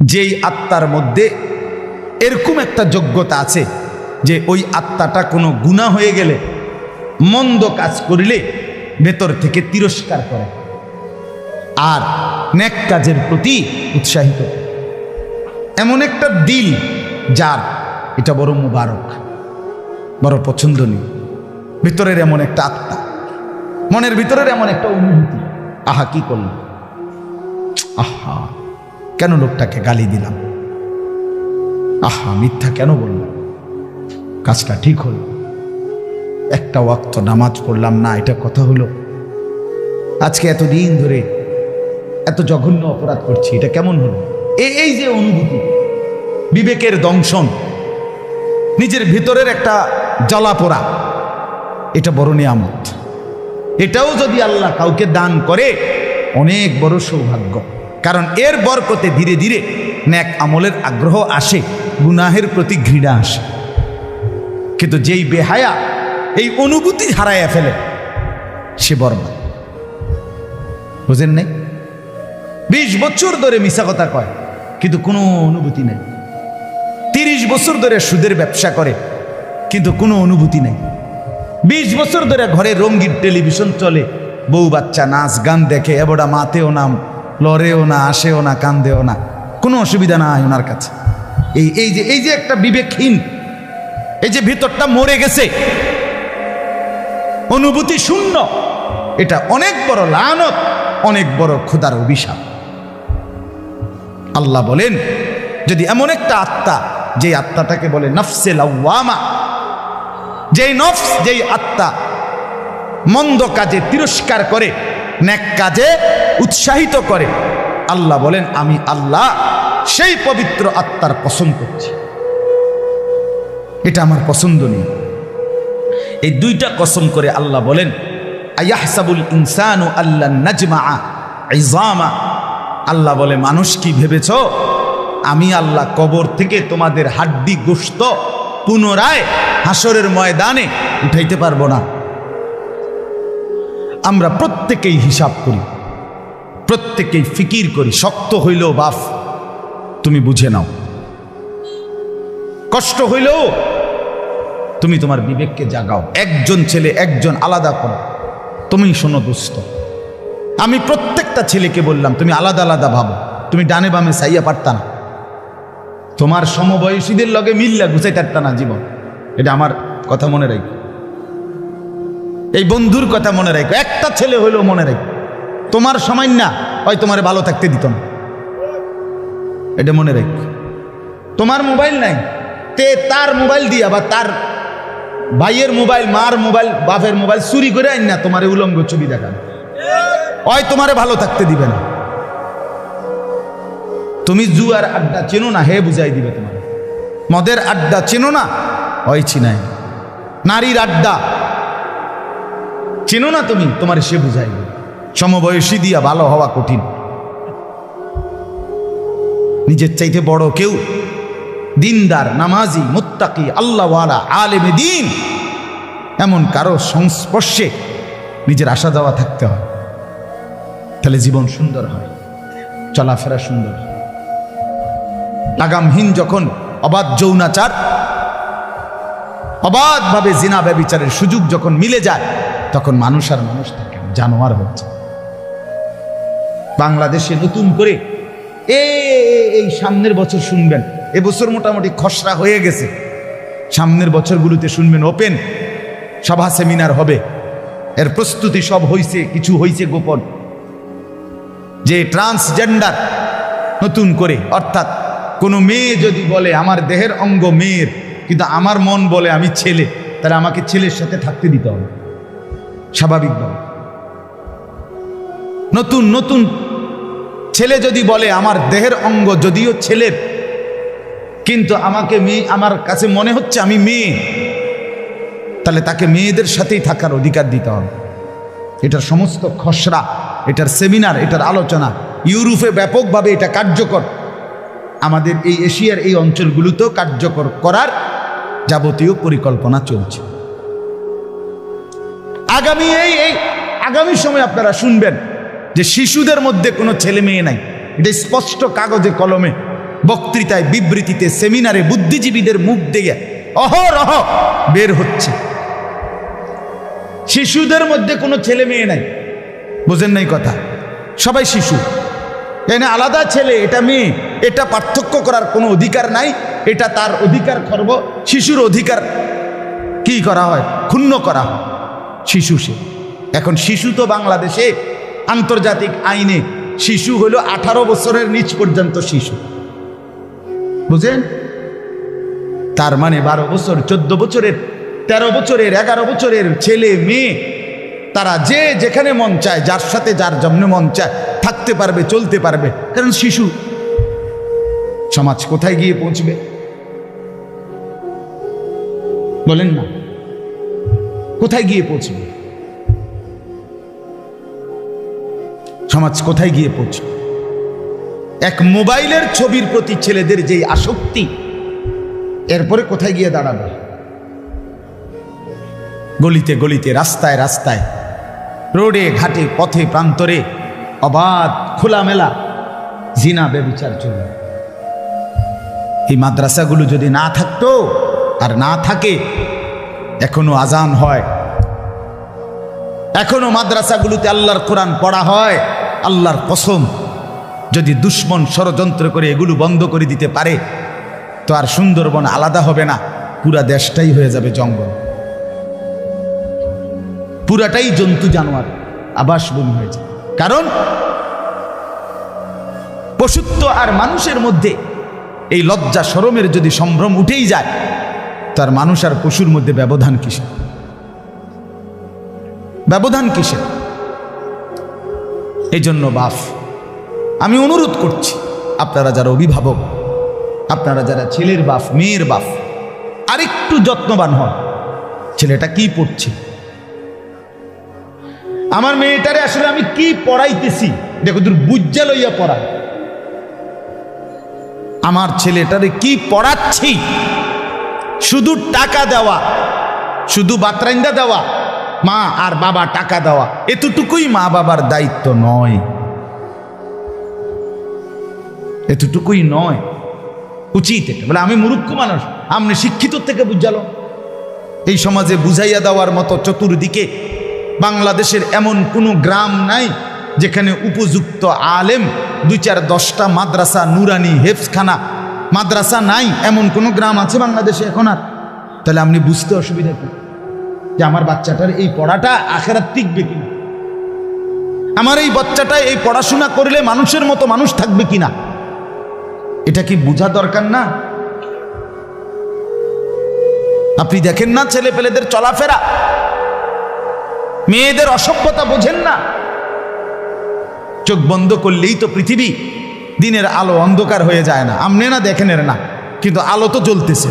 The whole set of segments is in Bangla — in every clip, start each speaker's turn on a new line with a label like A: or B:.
A: যেই আত্মার মধ্যে এরকম একটা যোগ্যতা আছে যে ওই আত্মাটা কোনো গুণা হয়ে গেলে, মন্দ কাজ করিলে ভেতর থেকে তিরস্কার করে আর নেক কাজের প্রতি উৎসাহিত এমন একটা দিল যার এটা বড় মুবারক, বড় পছন্দনীয়। ভিতরের এমন একটা আত্মা, মনের ভিতরের এমন একটা অনুভূতি। আহা, কি করলাম? আহা। কেন লোকটাকে গালি দিলাম? আহা, মিথ্যা কেন বললাম? কাজটা ঠিক হলো। একটা ওয়াক্ত নামাজ পড়লাম না, এটা কথা হলো। আজকে এতদিন ধরে এত জঘন্য অপরাধ করছি, এটা কেমন হলো? এই এই যে অনুভূতি, বিবেকের দংশন, নিজের ভিতরের একটা জ্বালাপোড়া, এটা বড় নিয়ামত। এটাও যদি আল্লাহ কাউকে দান করে, অনেক বড় সৌভাগ্য। কারণ এর বরকতে ধীরে ধীরে ন্যাক আমলের আগ্রহ আসে, গুনাহের প্রতি ঘৃণা আসে। কিন্তু যেই বেহায়া, এই অনুভূতি হারাইয়া ফেলে, সে বর্মা বুঝেন নাই? বিশ বছর ধরে মিশা কথা কয়, কিন্তু কোনো অনুভূতি নেই। তিরিশ বছর ধরে সুদের ব্যবসা করে, কিন্তু কোনো অনুভূতি নেই। বিশ বছর ধরে ঘরে রঙ্গিন টেলিভিশন চলে, বউ বাচ্চা নাচ গান দেখে, এবড়া মাতেও না লড়েও না, আসেও না, কান্দেও না। কোনো অসুবিধা নাই ওনার কাছে। এই এই যে এই যে একটা বিবেকহীন, এই যে ভিতরটা মরে গেছে, অনুভূতি শূন্য, এটা অনেক বড় লানত, অনেক বড় ক্ষুদার অভিশাপ। আল্লাহ বলেন, যদি এমন একটা আত্মা, যে আত্মাটাকে বলে নফসে লাওয়ামা, যেই নফস, যেই আত্মা মন্দ কাজে তিরস্কার করে ন্যাক কাজে উৎসাহিত করে। আল্লাহ বলেন, আমি আল্লাহ, সেই পবিত্র আত্মার পছন্দ করছি। এটা আমার পছন্দ নেই। এই দুইটা কসম করে আল্লাহ বলেন, আয়াহসাবুল ইনসানু আল্লাহ নাজমা ইজামা। আল্লাহ বলে, মানুষ কি ভেবেছ? আমি আল্লাহ কবর থেকে তোমাদের হাড্ডি গোস্ত পুনরায় হাসরের ময়দানে উঠাইতে পারব না। আমরা প্রত্যেকেই হিসাব করি, প্রত্যেকেই ফিকির করি, শক্ত হইলেও বাফ, তুমি বুঝে নাও। কষ্ট হইলেও তুমি তোমার বিবেককে জাগাও, একজন ছেলে একজন আলাদা করো তুমি শোনো দুস্থ আমি প্রত্যেকটা ছেলেকে বললাম, তুমি আলাদা আলাদা ভাবো, তুমি ডানে বামে সাইয়া পারতা না। তোমার সমবয়সীদের লগে মিল্লা গুছাই পারতা না জীবন। এটা আমার কথা মনে রাখো। এই বন্ধুর কথা মনে রাখো। একটা ছেলে হইলেও মনে রাখো। তোমার সময় না, হয় তোমার ভালো থাকতে দিত না। এটা মনে রাখো। তোমার মোবাইল নাই। তে তার মোবাইল দিয়া বা তার ভাইয়ের মোবাইল, মার মোবাইল, বাপের মোবাইল চুরি করে আইন না, তোমার উলঙ্গ ছবি দেখান। হয় তোমারে ভালো থাকতে দিবে না। তুমি জুয়ার আড্ডা চেনো না, হে বুঝাই দিবে তোমার। মদের আড্ডা চেনো না, হয় চিনাই নারীর আড্ডা চেনো না তুমি? তোমার সে বুঝাই সমবয়সী দিয়া ভালো হওয়া কঠিন। নিজের চাইতে বড় কেউ, দিনদার, নামাজি, মুত্তাকি, আল্লাহওয়ালা, আলেমে দিন, এমন কারও সংস্পর্শে নিজের আসা যাওয়া থাকতে হয়। তাহলে জীবন সুন্দর হয়, চলাফেরা সুন্দর। লাগামহীন যখন অবাধ যৌনাচার অবাধভাবে জিনা ব্যবিচারের সুযোগ যখন মিলে যায়, তখন মানুষ আর মানুষ থাকে জানোয়ার হচ্ছে। বাংলাদেশে নতুন করে এই সামনের বছর শুনবেন এবছর মোটামুটি খসড়া হয়ে গেছে। সামনের বছরগুলোতে শুনবেন, ওপেন সভা সেমিনার হবে। এর প্রস্তুতি সব হইছে, কিছু হইছে গোপন। যে ট্রান্সজেন্ডার নতুন করে, অর্থাৎ কোনো মেয়ে যদি বলে, আমার দেহের অঙ্গ মেয়ের কিন্তু আমার মন বলে আমি ছেলে, তাহলে আমাকে ছেলের সাথে থাকতে দিতে হবে। স্বাভাবিকভাবে নতুন নতুন ছেলে যদি বলে, আমার দেহের অঙ্গ যদিও ছেলের, কিন্তু আমাকে মেয়ে, আমার কাছে মনে হচ্ছে আমি মেয়ে, তাহলে তাকে মেয়েদের সাথেই থাকার অধিকার দিতে হবে। এটার সমস্ত খসড়া, এটার সেমিনার, এটার আলোচনা, ইউরোপে ব্যাপকভাবে এটা কার্যকর। আমাদের এই এশিয়ার এই অঞ্চলগুলোতেও কার্যকর করার যাবতীয় পরিকল্পনা চলছে। আগামী এই এই আগামী সময় আপনারা শুনবেন যে শিশুদের মধ্যে কোনো ছেলে মেয়ে নাই। এটা স্পষ্ট কাগজে, কলমে, বক্তৃতায়, বিবৃতিতে, সেমিনারে বুদ্ধিজীবীদের মুখ দিয়ে অহরহ বের হচ্ছে। শিশুদের মধ্যে কোনো ছেলে মেয়ে নাই। বোঝেন নাই কথা? সবাই শিশু। এনে আলাদা ছেলে, এটা মেয়ে। এটা পার্থক্য করার কোনো অধিকার নাই, এটা তার অধিকার খর্ব, শিশুর অধিকার। কি করা হয়? ক্ষুণ্ণ করা শিশু সে। এখন শিশু তো বাংলাদেশে আন্তর্জাতিক আইনে শিশু হলো আঠারো বছরের নিচ পর্যন্ত শিশু। বুঝেন? তার মানে বারো বছর, চোদ্দ বছরের, তেরো বছরের, এগারো বছরের ছেলে, মেয়ে, তারা যে যেখানে মন চায়, যার সাথে যার জন্য মন চায়, থাকতে পারবে, চলতে পারবে। কারণ শিশু সমাজ কোথায় গিয়ে পৌঁছবে? বলেন না। কোথায় গিয়ে পৌঁছবে? সমাজ কোথায় গিয়ে পৌঁছবে? এক মোবাইলের ছবির প্রতি ছেলেদের যেই আসক্তি, এরপরে কোথায় গিয়ে দাঁড়াবে? গলিতে গলিতে, রাস্তায় রাস্তায়, রোডে, ঘাটে, পথে, প্রান্তরে, অবাধ, খোলামেলা, জিনা বেবিচার চলবে। এই মাদ্রাসাগুলো যদি না থাকতো, আর না থাকে, এখনও আজান হয়। এখনও মাদ্রাসাগুলোতে আল্লাহর কোরআন পড়া হয়, আল্লাহর কসম। যদি দুশ্মন ষড়যন্ত্র করে এগুলো বন্ধ করে দিতে পারে, তো আর সুন্দরবন আলাদা হবে না, পুরা দেশটাই হয়ে যাবে জঙ্গল। পুরাটাই জন্তু জানোয়ার, আবাসভূমি হয়ে যাবে। কারণ, পশুত্ব আর মানুষের মধ্যে এই লজ্জা সরমের যদি সম্ভ্রম উঠেই যায়, তার মানুষ আর পশুর মধ্যে ব্যবধান কিসের? ব্যবধান কিসের? এই জন্য বাফ, আমি অনুরোধ করছি, আপনারা যারা অভিভাবক, আপনারা যারা ছেলের বাপ মেয়ের বাপ আরেকটু যত্নবান হন। ছেলেটা কি পড়ছে? আমার মেয়েটারে আসলে আমি কি পড়াইতেছি? দেখো তোর বুজ্জা লইয়া পড়ায় আমার ছেলেটারে কি পড়াচ্ছি? শুধু টাকা দেওয়া, শুধু বাতরাইন্দা দেওয়া, মা আর বাবা টাকা দেওয়া, এতটুকুই মা বাবার দায়িত্ব নয়। এতটুকুই নয়। উচিত এটা। বলে, আমি মূর্খ মানুষ আপনি শিক্ষিত থেকে বুঝালো। এই সমাজে বুঝাইয়া দেওয়ার মতো চতুর্দিকে বাংলাদেশের এমন কোনো গ্রাম নাই যেখানে উপযুক্ত আলেম দুই চার দশটা মাদ্রাসা, নুরানি হেফসখানা মাদ্রাসা নাই, এমন কোনো গ্রাম আছে বাংলাদেশে এখন আর? তাহলে আপনি বুঝতে অসুবিধা কি? যে আমার বাচ্চাটার এই পড়াটা আখেরাত টিকবে কিনা? আমার এই বাচ্চাটা এই পড়াশোনা করলে মানুষের মতো মানুষ থাকবে কিনা? এটা কি বোঝা দরকার না? আপনি দেখেন না ছেলে পেলেদের চলাফেরা? মেয়েদের অসভ্যতা বোঝেন না? চোখ বন্ধ করলেই তো পৃথিবী। দিনের আলো অন্ধকার হয়ে যায় না। আমনে না দেখেন এর না। কিন্তু আলো তো জ্বলতেছে।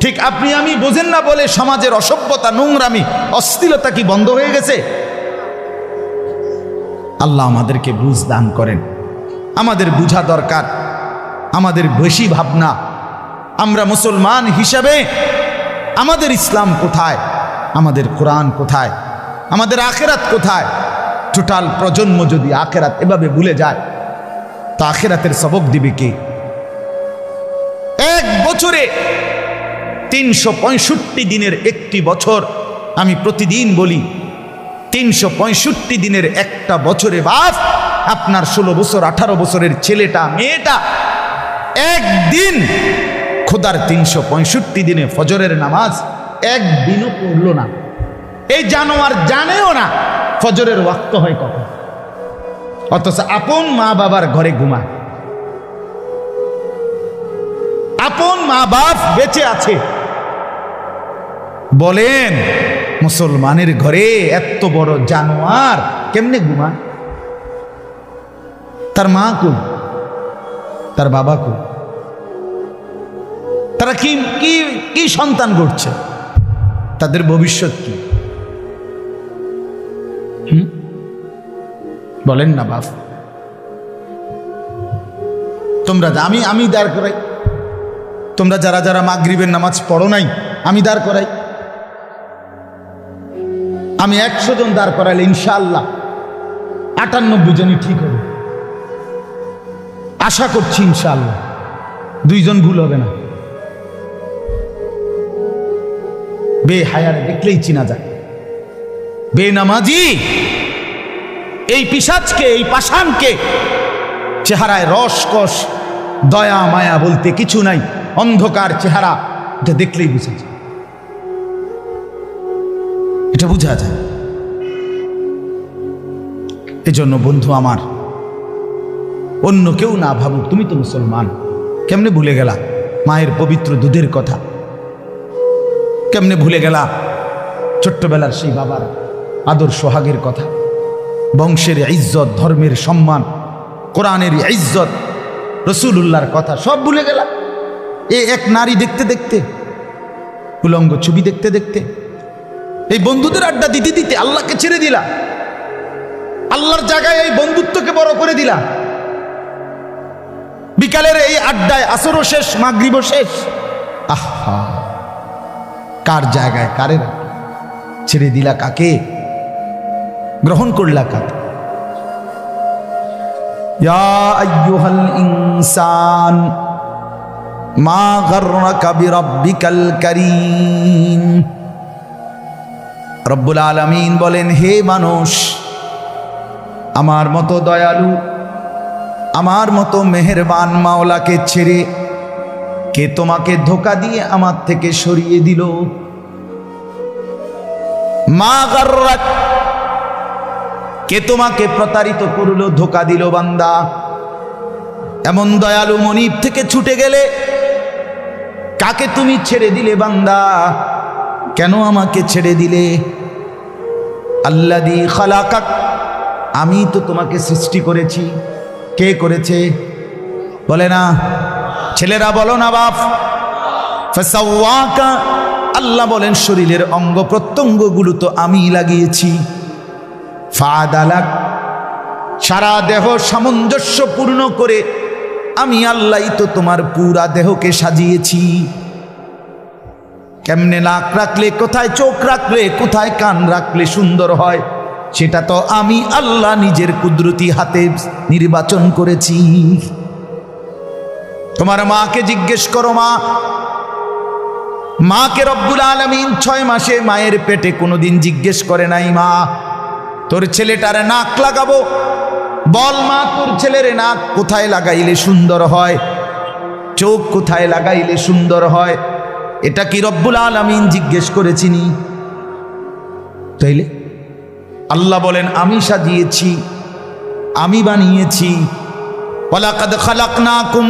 A: ঠিক আপনি আমি বোঝেন না বলে সমাজের অসভ্যতা, নোংরামি অস্থিরতা কি বন্ধ হয়ে গেছে? আল্লাহ আমাদেরকে বুঝ দান করেন। আমাদের বুঝা দরকার। আমাদের বেশি ভাবনা। আমরা মুসলমান হিসাবে আমাদের ইসলাম কোথায়? আমাদের কোরআন কোথায়? আমাদের আখেরাত কোথায়? টোটাল প্রজন্ম যদি আখেরাত এভাবে ভুলে যায়, তা আখেরাতের সবক দিবে কে? এক বছরে তিনশো পঁয়ষট্টি দিনের একটি বছর, আমি প্রতিদিন বলি, তিনশো পঁয়ষট্টি দিনের একটা বছরে বাপ, আপনার ষোলো বছর, আঠারো বছরের ছেলেটা, মেয়েটা, একদিন খোদার তিনশো পঁয়ষট্টি দিনে ফজরের নামাজ একদিনও পড়ল না। এই জানোয়ার জানেও না। ফজরের ওয়াক্ত হয় কখন? অথচ আপন মা বাবার ঘরে ঘুমায়। আপন মা বাপ বেঁচে আছে। বলেন, মুসলমানের ঘরে এত বড় জানোয়ার কেমনে ঘুমায়? তার মা কই? তার বাবা কই? তারা কি কি কি সন্তান করছে তাদের ভবিষ্যৎ কি? বলেন না বাপ। তোমরা আমি আমি দাঁড় করাই। তোমরা যারা যারা মাগরিবের নামাজ পড়ো নাই, আমি দাঁড় করাই। আমি একশো জন দাঁড় করাইলে ইনশাআল্লাহ আটানব্বই জনই ঠিক হবে। আশা করছি ইনশাআল্লাহ দুইজন ভুল হবে না। বে হায়ারে দেখলেই চিনা যায়। বে বেনামাজি এই পিসাজকে এই পাষাণকে। চেহারায় রসকস দয়া, মায়া বলতে কিছু নাই। অন্ধকার চেহারা, এটা দেখলেই বুঝা যায়। এটা বোঝা যায়। এজন্য বন্ধু আমার, অন্য কেউ না ভাবুক, তুমি তো মুসলমান। কেমনে ভুলে গেলা মায়ের পবিত্র দুধের কথা? কেমনে ভুলে গেলা ছোট্টবেলার সেই বাবার আদর সোহাগের কথা? বংশের ইজ্জত, ধর্মের সম্মান, কোরআনের ইজ্জত রসুল্লাহর কথা, সব ভুলে গেলাম। এ এক নারী দেখতে দেখতে, উলঙ্গ ছবি দেখতে দেখতে, এই বন্ধুদের আড্ডা দিতে দিতে আল্লাহকে ছেড়ে দিলা আল্লাহর জায়গায় এই বন্ধুত্বকে বড় করে দিলা বিকালের এই আড্ডায় আসরও শেষ, মাগরিবও শেষ। আহা, কার জায়গায়, কারের ছেড়ে দিলা কাকে? গ্রহণ করলা কারীম। রব্বুল আলামিন বলেন, হে মানুষ, আমার মতো দয়ালু, আমার মতো মেহেরবান মাওলাকে ছেড়ে কে তোমাকে ধোকা দিয়ে আমার থেকে সরিয়ে দিল? মা গাররাক কে তোমাকে প্রতারিত করল, ধোকা দিল বান্দা? এমন দয়ালু মনিব থেকে ছুটে গেলে কাকে তুমি ছেড়ে দিলে বান্দা? কেন আমাকে ছেড়ে দিলে? আল্লাদি খালাকাক, আমি তো তোমাকে সৃষ্টি করেছি। কে করেছে? বলে না। ছেলেরা বলো না বাপ। আল্লাহ বলেন, শরীরের অঙ্গ প্রত্যঙ্গগুলো তো আমি লাগিয়েছি। ফাদালাক, সারা দেহ সামঞ্জস্যপূর্ণ করে আমি আল্লাহই তো তোমার পুরা দেহকে সাজিয়েছি। কেমনে নাক রাখলে, কোথায় চোখ রাখলে, কোথায় কান রাখলে সুন্দর হয়, সেটা তো আমি আল্লাহ নিজের কুদরতি হাতে নির্বাচন করেছি। তোমার মাকে জিজ্ঞেস করো মা, মাকে রব্বুল আলমিন ছয় মাসে মায়ের পেটে কোনোদিন জিজ্ঞেস করে নাই মা তোর ছেলেটারে নাক লাগাবো। বল মা, তোর ছেলের নাক কোথায় লাগাইলে সুন্দর হয়? চোখ কোথায় লাগাইলে সুন্দর হয়? এটা কি রব্বুল আলমিন জিজ্ঞেস করেছিনি? তাইলে? আল্লাহ বলেন, আমি সাজিয়েছি, আমি বানিয়েছি। ওয়ালাকাদ খালাকনাকুম